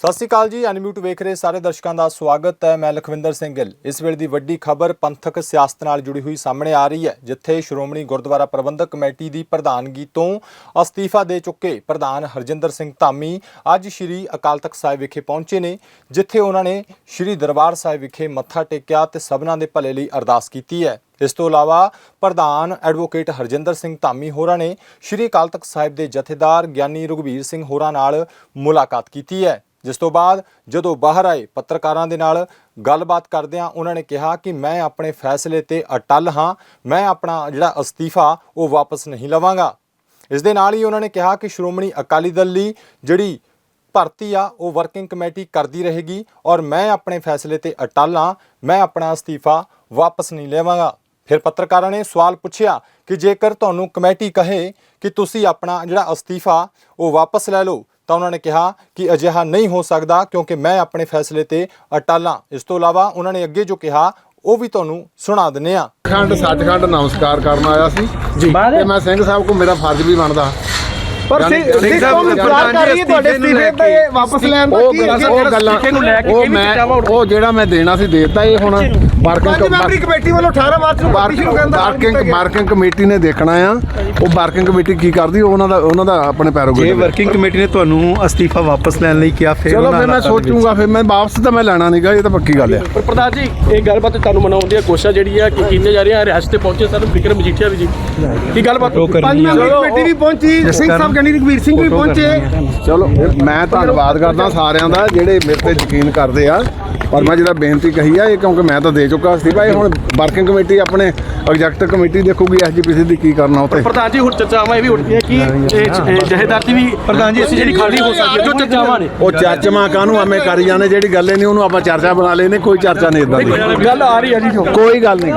ਸਤਿ ਸ਼੍ਰੀ ਅਕਾਲ ਜੀ ਐਨਮਿਊਟ ਵੇਖ ਰਹੇ ਸਾਰੇ ਦਰਸ਼ਕਾਂ ਦਾ ਸਵਾਗਤ ਹੈ। ਮੈਂ ਲਖਵਿੰਦਰ ਸਿੰਘ ਗਿੱਲ। ਇਸ ਵੇਲੇ ਦੀ ਵੱਡੀ ਖਬਰ ਪੰਥਕ ਸਿਆਸਤ ਨਾਲ ਜੁੜੀ ਹੋਈ ਸਾਹਮਣੇ ਆ ਰਹੀ ਹੈ, ਜਿੱਥੇ ਸ਼੍ਰੋਮਣੀ ਗੁਰਦੁਆਰਾ ਪ੍ਰਬੰਧਕ ਕਮੇਟੀ ਦੀ ਪ੍ਰਧਾਨਗੀ ਤੋਂ ਅਸਤੀਫਾ ਦੇ ਚੁੱਕੇ ਪ੍ਰਧਾਨ ਹਰਜਿੰਦਰ ਸਿੰਘ ਧਾਮੀ ਅੱਜ ਸ਼੍ਰੀ ਅਕਾਲ ਤਖਤ ਸਾਹਿਬ ਵਿਖੇ ਪਹੁੰਚੇ ਨੇ, ਜਿੱਥੇ ਉਹਨਾਂ ਨੇ ਸ਼੍ਰੀ ਦਰਬਾਰ ਸਾਹਿਬ ਵਿਖੇ ਮੱਥਾ ਟੇਕਿਆ ਤੇ ਸਭਨਾਂ ਦੇ ਭਲੇ ਲਈ ਅਰਦਾਸ ਕੀਤੀ ਹੈ। ਇਸ ਤੋਂ ਇਲਾਵਾ ਪ੍ਰਧਾਨ ਐਡਵੋਕੇਟ ਹਰਜਿੰਦਰ ਸਿੰਘ ਧਾਮੀ ਹੋਰਾਂ ਨੇ ਸ਼੍ਰੀ ਅਕਾਲ ਤਖਤ ਸਾਹਿਬ ਦੇ ਜਥੇਦਾਰ ਗਿਆਨੀ ਰਘਬੀਰ ਸਿੰਘ ਹੋਰਾਂ ਨਾਲ ਮੁਲਾਕਾਤ ਕੀਤੀ ਹੈ। ਜਿਸ ਤੋਂ ਬਾਅਦ ਜਦੋਂ ਬਾਹਰ ਆਏ ਪੱਤਰਕਾਰਾਂ ਦੇ ਨਾਲ ਗੱਲਬਾਤ ਕਰਦਿਆਂ ਉਹਨਾਂ ਨੇ ਕਿਹਾ ਕਿ ਮੈਂ ਆਪਣੇ ਫੈਸਲੇ ਤੇ ਅਟਲ ਹਾਂ, ਮੈਂ ਆਪਣਾ ਜਿਹੜਾ ਅਸਤੀਫਾ ਉਹ ਵਾਪਸ ਨਹੀਂ ਲਵਾਂਗਾ। ਇਸ ਦੇ ਨਾਲ ਹੀ ਉਹਨਾਂ ਨੇ ਕਿਹਾ ਕਿ ਸ਼੍ਰੋਮਣੀ ਅਕਾਲੀ ਦਲ ਲਈ ਜਿਹੜੀ ਭਰਤੀ ਆ, ਉਹ ਵਰਕਿੰਗ ਕਮੇਟੀ ਕਰਦੀ ਰਹੇਗੀ ਔਰ ਮੈਂ ਆਪਣੇ ਫੈਸਲੇ ਤੇ ਅਟਲ ਹਾਂ, ਮੈਂ ਆਪਣਾ ਅਸਤੀਫਾ ਵਾਪਸ ਨਹੀਂ ਲਵਾਂਗਾ। ਫਿਰ ਪੱਤਰਕਾਰਾਂ ਨੇ ਸਵਾਲ ਪੁੱਛਿਆ ਕਿ ਜੇਕਰ ਤੁਹਾਨੂੰ ਕਮੇਟੀ ਕਹੇ ਕਿ ਤੁਸੀਂ ਆਪਣਾ ਜਿਹੜਾ ਅਸਤੀਫਾ ਉਹ ਵਾਪਸ ਲੈ ਲਓ ਤਾਂ ਉਹਨਾਂ ਨੇ ਕਿਹਾ ਕਿ ਅਜਿਹਾ ਨਹੀਂ ਹੋ ਸਕਦਾ ਕਿਉਂਕਿ ਮੈਂ ਆਪਣੇ ਫੈਸਲੇ ਤੇ ਅਟਲ ਹਾਂ। ਇਸ ਤੋਂ ਇਲਾਵਾ ਉਹਨਾਂ ਨੇ ਅੱਗੇ ਜੋ ਕਿਹਾ ਉਹ ਵੀ ਤੁਹਾਨੂੰ ਸੁਣਾ ਦਿੰਨੇ ਆ ਖੰਡ ਸੱਚਖੰਡ ਨਮਸਕਾਰ ਕਰਨ ਆਇਆ ਸੀ। ਜੀ। ਤੇ ਮੈਂ ਸਿੰਘ ਸਾਹਿਬ ਕੋ ਮੇਰਾ ਫਰਜ਼ ਵੀ ਬਣਦਾ। ਪਰ ਸਿੰਘ ਸਾਹਿਬ ਇੰਤਜ਼ਾਰ ਕਰ ਰਹੀ ਹੈ ਤੁਹਾਡੇ ਅਸਤੀਫੇ ਇਹ ਵਾਪਸ ਲੈਣ ਦਾ ਕੀ ਉਹ ਗੱਲਾਂ ਨੂੰ ਲੈ ਕੇ ਉਹ ਕਿਹੜੀ ਮੈਂ ਚਿੱਠਾ ਵਾ ਉਹ ਜਿਹੜਾ ਮੈਂ ਦੇਣਾ ਸੀ ਦੇਤਾ ਇਹ ਹੁਣ ਮੈਂਬਰੀ ਕਮੇਟੀ ਵੱਲੋਂ 18 ਮਾਰਚ ਨੂੰ ਪਾਰਟੀ ਸ਼ੁਰੂ ਕਰਨ ਦਾ ਗਿਆ। ਵਰਕਿੰਗ ਕਮੇਟੀ ਨੇ ਦੇਖਣਾ ਆ। ਉਹ ਵਰਕਿੰਗ ਕਮੇਟੀ ਕੀ ਕਰਦੀ ਉਹ ਉਹਨਾਂ ਦਾ ਉਹਨਾਂ ਦਾ ਆਪਣੇ ਜੇ ਪੈਰੋਗੇ ਵਰਕਿੰਗ ਕਮੇਟੀ ਨੇ ਤੁਹਾਨੂੰ ਅਸਤੀਫਾ ਵਾਪਸ ਲੈਣ ਲਈ ਕਿਹਾ ਫਿਰ ਚਲੋ ਫਿਰ ਮੈਂ ਸੋਚੂਗਾ ਫਿਰ ਮੈਂ ਵਾਪਸ ਤਾਂ ਮੈਂ ਲੈਣਾ ਨਹੀਂਗਾ ਇਹ ਤਾਂ ਪੱਕੀ ਗੱਲ ਆ ਪਰ ਪ੍ਰਧਾਨ ਜੀ ਇਹ ਗੱਲਬਾਤ ਤੁਹਾਨੂੰ ਮਨਾਉਣ ਦੀ ਕੋਸ਼ਿਸ਼ ਜਿਹੜੀ ਹੈ ਕਿ ਕੀਤੇ ਜਾ ਰਹੀਆਂ ਰਿਹਾਸਤ ਤੇ ਪਹੁੰਚੇ ਸਰ ਵਿਕਰਮ ਮਜੀਠੀਆ ਵੀ ਜੀ। ਕੀ ਗੱਲਬਾਤ? ਪੰਜ ਆ। ਮੈਂਬਰੀ ਕਮੇਟੀ ਵੀ ਪਹੁੰਚੀ ਸਿੰਘ ਸਾਹਿਬ ਗਣੀ ਰਘਵੀਰ ਸਿੰਘ ਵੀ ਪਹੁੰਚੇ। ਚਲੋ ਮੈਂ ਧੰਨਵਾਦ ਕਰਦਾ ਸਾਰਿਆਂ ਦਾ ਜਿਹੜੇ ਮੇਰੇ ਤੇ ਯਕੀਨ ਕਰਦੇ ਆ। ਪਰ ਮੈਂ ਜਿਹੜਾ ਬੇਨਤੀ ਕਹੀ ਆ ਇਹ ਕਿਉਂਕਿ ਮੈਂ ਤਾਂ ਦੇ ਚੁੱਕਾ ਸੀ ਭਾਈ। ਹੁਣ ਵਰਕਿੰਗ ਕਮੇਟੀ ਆਪਣੇ ਐਗਜ਼ੈਕਟਿਵ ਕਮੇਟੀ ਦੇਖੂਗੀ ਐਸਜੀਪੀਸੀ ਦੀ ਕੀ ਕਰਨਾ ਉੱਤੇ ਪ੍ਰਧਾਨ ਜੀ ਹੁਣ ਚਰਚਾਵਾਂ ਇਹ ਵੀ ਉੱਠਦੀਆਂ ਕਿ ਇਹ ਇਹ ਜਹੇਦਾਰ ਦੀ ਵੀ ਪ੍ਰਧਾਨ ਜੀ ਅਸੀਂ ਜਿਹੜੀ ਖਾਲੀ ਹੋ ਸਕਦੀ ਹੈ ਜੋ ਚਰਚਾਵਾਂ ਨੇ। ਉਹ ਚਰਚਾਵਾਂ ਕਾਹਨੂੰ? ਆਵੇਂ ਕਰੀ ਜਾਂਦੇ ਜਿਹੜੀ ਗੱਲ ਹੀ ਨਹੀਂ ਉਹਨੂੰ ਆਪਾਂ ਚਰਚਾ ਬਣਾ ਲੈਨੇ ਕੋਈ ਚਰਚਾ ਨਹੀਂ ਇਦਾਂ ਦੀ। ਗੱਲ ਆ ਰਹੀ ਹੈ ਜੀ। ਕੋਈ ਗੱਲ ਨਹੀਂ।